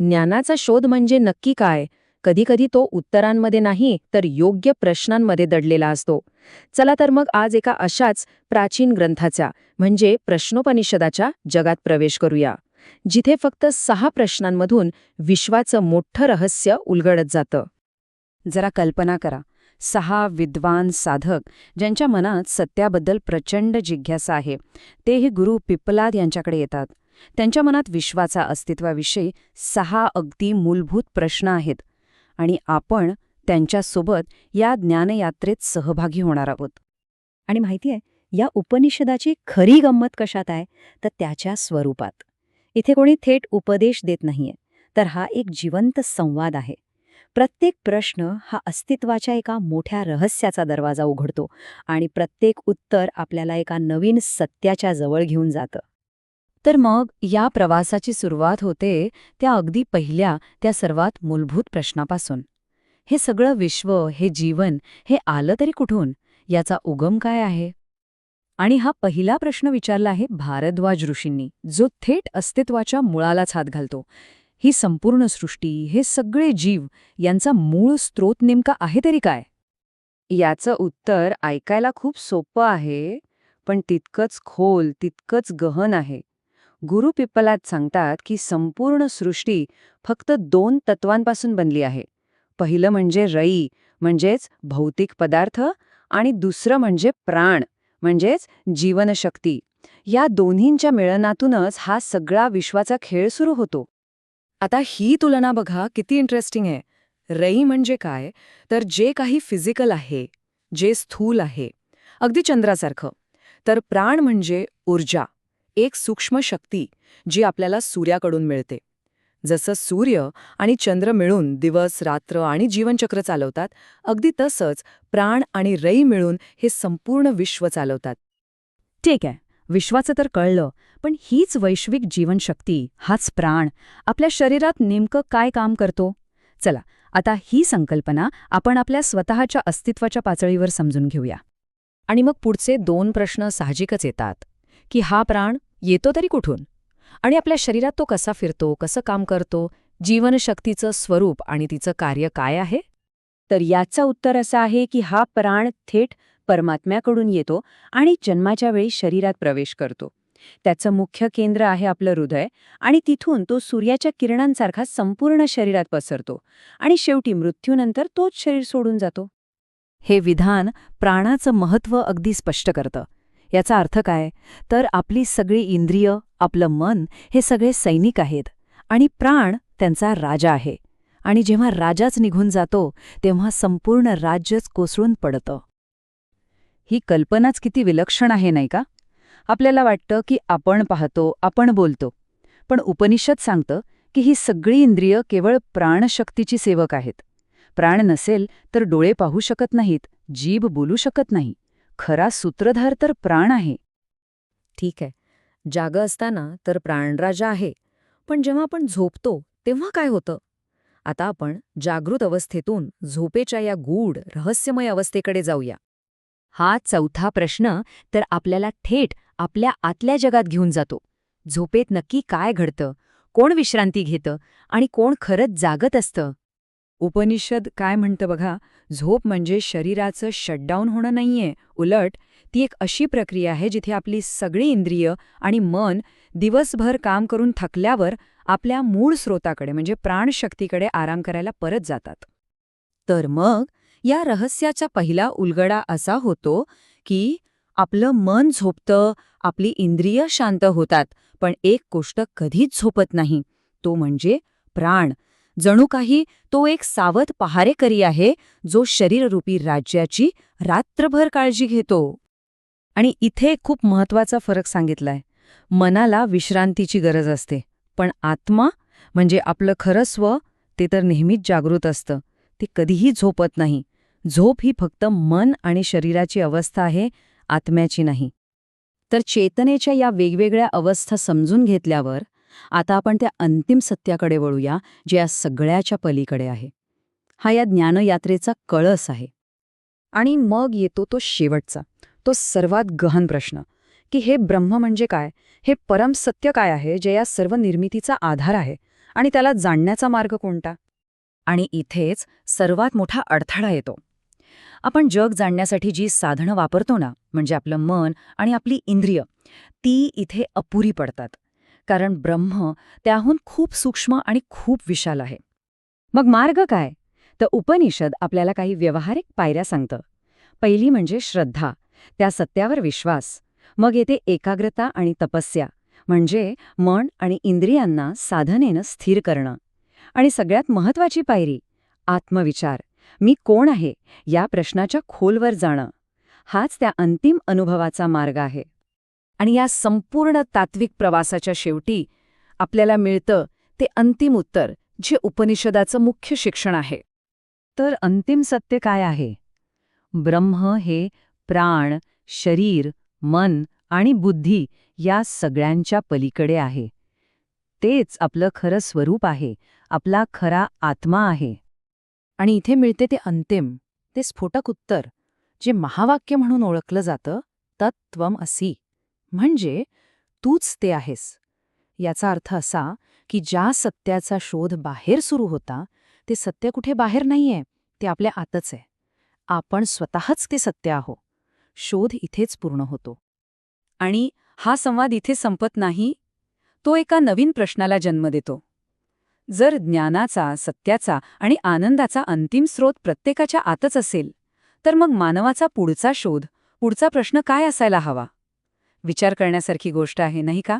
ज्ञानाचा शोध म्हणजे नक्की काय? कधीकधी तो उत्तरांमध्ये नाही तर योग्य प्रश्नांमध्ये दडलेला असतो. चला तर मग आज एका अशाच प्राचीन ग्रंथाचा म्हणजे प्रश्नोपनिषदाच्या जगात प्रवेश करूया. जिथे फक्त सहा प्रश्नांमधून विश्वाचं मोठं रहस्य उलगडत जातं. जरा कल्पना करा. सहा विद्वान साधक ज्यांच्या मनात सत्याबद्दल प्रचंड जिज्ञासा आहे. तेही गुरु पिप्पलाद यांच्याकडे येतात. त्यांच्या मनात विश्वाचा अस्तित्वाविषयी सहा अगदी मूलभूत प्रश्न आहेत आणि आपण त्यांच्यासोबत या ज्ञानयात्रेत सहभागी होणार आहोत. आणि माहितीये या उपनिषदाची खरी गंमत कशात आहे? तर त्याच्या स्वरूपात. इथे कोणी थेट उपदेश देत नाहीये तर हा एक जिवंत संवाद आहे. प्रत्येक प्रश्न हा अस्तित्वाच्या एका मोठ्या रहस्याचा दरवाजा उघडतो आणि प्रत्येक उत्तर आपल्याला एका नवीन सत्याच्या जवळ घेऊन जातं. तर मग या प्रवासाची सुरुवात होते त्या अगदी पहिल्या त्या सर्वात मूलभूत प्रश्नापासून. हे सगळं विश्व हे जीवन हे आलं तरी कुठून? याचा उगम काय आहे? आणि हा पहिला प्रश्न विचारला आहे भारद्वाज ऋषींनी जो थेट अस्तित्वाच्या मुळालाच हात घालतो. ही संपूर्ण सृष्टी हे सगळे जीव यांचा मूळ स्रोत नेमका आहे तरी काय? याचं उत्तर ऐकायला खूप सोपं आहे पण तितकंच खोल तितकंच गहन आहे. गुरु पिप्पलात सांगतात की संपूर्ण सृष्टी फक्त दोन तत्वांपासून बनली आहे. पहिलं म्हणजे रई म्हणजेच भौतिक पदार्थ आणि दुसरं म्हणजे प्राण म्हणजेच जीवनशक्ती. या दोन्हींच्या मिळनातूनच हा सगळा विश्वाचा खेळ सुरू होतो. आता ही तुलना बघा किती इंटरेस्टिंग आहे. रई म्हणजे काय? तर जे काही फिजिकल आहे जे स्थूल आहे अगदी चंद्रासारखं. तर प्राण म्हणजे ऊर्जा. एक सूक्ष्म शक्ती जी आपल्याला सूर्याकडून मिळते. जसं सूर्य आणि चंद्र मिळून दिवस रात्र आणि जीवनचक्र चालवतात अगदी तसंच प्राण आणि रई मिळून हे संपूर्ण विश्व चालवतात. ठीक आहे विश्वाचं तर कळलं पण हीच वैश्विक जीवनशक्ती हाच प्राण आपल्या शरीरात नेमकं काय काम करतो? चला आता ही संकल्पना आपण आपल्या स्वतःच्या अस्तित्वाच्या पातळीवर समजून घेऊया. आणि मग पुढचे दोन प्रश्न साहजिकच येतात की हा प्राण येतो तरी कुठून? आणि आपल्या शरीरात तो कसा फिरतो कसं काम करतो जीवनशक्तीचं स्वरूप आणि तिचं कार्य काय आहे? तर याचं उत्तर असं आहे की हा प्राण थेट परमात्म्याकडून येतो आणि जन्माच्या वेळी शरीरात प्रवेश करतो. त्याचं मुख्य केंद्र आहे आपलं हृदय आणि तिथून तो सूर्याच्या किरणांसारखा संपूर्ण शरीरात पसरतो आणि शेवटी मृत्यूनंतर तोच शरीर सोडून जातो. हे विधान प्राणाचं महत्त्व अगदी स्पष्ट करतं. याचा अर्थ काय? तर आपली सगळी इंद्रिय आपलं मन हे सगळे सैनिक आहेत आणि प्राण त्यांचा राजा आहे. आणि जेव्हा राजाच निघून जातो तेव्हा संपूर्ण राज्यच कोसळून पडतं. ही कल्पनाच किती विलक्षण आहे नाही का? आपल्याला वाटतं की आपण पाहतो आपण बोलतो. पण उपनिषद सांगतं की ही सगळी इंद्रिय केवळ प्राणशक्तीची सेवक आहेत. प्राण नसेल तर डोळे पाहू शकत नाहीत जीभ बोलू शकत नाही. खरा सूत्रधार तर प्राण आहे. ठीक आहे. जाग असताना तर प्राणराजा आहे. पण जेव्हा आपण झोपतो तेव्हा काय होतं? आता आपण जागृत अवस्थेतून झोपेच्या या गूढ रहस्यमय अवस्थेकडे जाऊया. हा चौथा प्रश्न तर आपल्याला थेट आपल्या आतल्या जगात घेऊन जातो. झोपेत नक्की काय घडतं? कोण विश्रांती घेतं? आणि कोण खरंच जागत असतं? उपनिषद काय म्हणतं बघा? झोप म्हणजे शरीराचं शटडाऊन होणं नाहीये. उलट ती एक अशी प्रक्रिया आहे जिथे आपली सगळी इंद्रिय आणि मन दिवसभर काम करून थकल्यावर आपल्या मूळ स्रोताकडे म्हणजे प्राणशक्तीकडे आराम करायला परत जातात. तर मग या रहस्याचा पहिला उलगडा असा होतो की आपलं मन झोपतं आपली इंद्रिय शांत होतात पण एक गोष्ट कधीच झोपत नाही. तो म्हणजे प्राण. जणू काही तो एक सावध पहारेकरी आहे जो शरीररूपी राज्याची रात्रभर काळजी घेतो. आणि इथे खूप महत्त्वाचा फरक सांगितलाय. मनाला विश्रांतीची गरज असते पण आत्मा म्हणजे आपलं खरं स्व ते तर नेहमीच जागृत असतं. ते कधीही झोपत नाही. झोप ही फक्त मन आणि शरीराची अवस्था आहे आत्म्याची नाही. तर चेतनेच्या या वेगवेगळ्या अवस्था समजून घेतल्यावर आता आपण त्या अंतिम सत्याकडे वळूया जे या सगळ्याच्या पलीकडे आहे. हा या ज्ञानयात्रेचा कळस आहे. आणि मग येतो तो शेवटचा तो सर्वात गहन प्रश्न की हे ब्रह्म म्हणजे काय? हे परम सत्य काय आहे जे या सर्व निर्मितीचा आधार आहे? आणि त्याला जाणण्याचा मार्ग कोणता? आणि इथेच सर्वात मोठा अडथळा येतो. आपण जग जाणण्यासाठी जी साधनं वापरतो ना म्हणजे आपलं मन आणि आपली इंद्रिय ती इथे अपुरी पडतात. कारण ब्रह्म त्याहून खूप सूक्ष्म आणि खूप विशाल आहे. मग मार्ग काय? तर उपनिषद आपल्याला काही व्यवहारिक पायऱ्या सांगतं. पहिली म्हणजे श्रद्धा त्या सत्यावर विश्वास. मग येते एकाग्रता आणि तपस्या म्हणजे मन आणि इंद्रियांना साधनेनं स्थिर करणं. आणि सगळ्यात महत्वाची पायरी आत्मविचार. मी कोण आहे या प्रश्नाच्या खोलवर जाणं. हाच त्या अंतिम अनुभवाचा मार्ग आहे. आणि या संपूर्ण तात्विक प्रवासाच्या शेवटी आपल्याला मिळतं ते अंतिम उत्तर जे उपनिषदाचं मुख्य शिक्षण आहे. तर अंतिम सत्य काय आहे? ब्रह्म हे प्राण शरीर मन आणि बुद्धी या सगळ्यांच्या पलीकडे आहे. तेच आपलं खरं स्वरूप आहे आपला खरा आत्मा आहे. आणि इथे मिळते ते अंतिम ते स्फोटक उत्तर जे महावाक्य म्हणून ओळखलं जातं तत्त्वम असी म्हणजे तूच ते आहेस. याचा अर्थ असा की ज्या सत्याचा शोध बाहेर सुरू होता ते सत्य कुठे बाहेर नाहीये ते आपल्या आतच आहे. आपण स्वतःच ते सत्य आहो. शोध इथेच पूर्ण होतो. आणि हा संवाद इथे संपत नाही तो एका नवीन प्रश्नाला जन्म देतो. जर ज्ञानाचा सत्याचा आणि आनंदाचा अंतिम स्रोत प्रत्येकाच्या आतच असेल तर मग मानवाचा पुढचा शोध पुढचा प्रश्न काय असायला हवा? विचार करण्यासारखी गोष्ट आहे नाही का?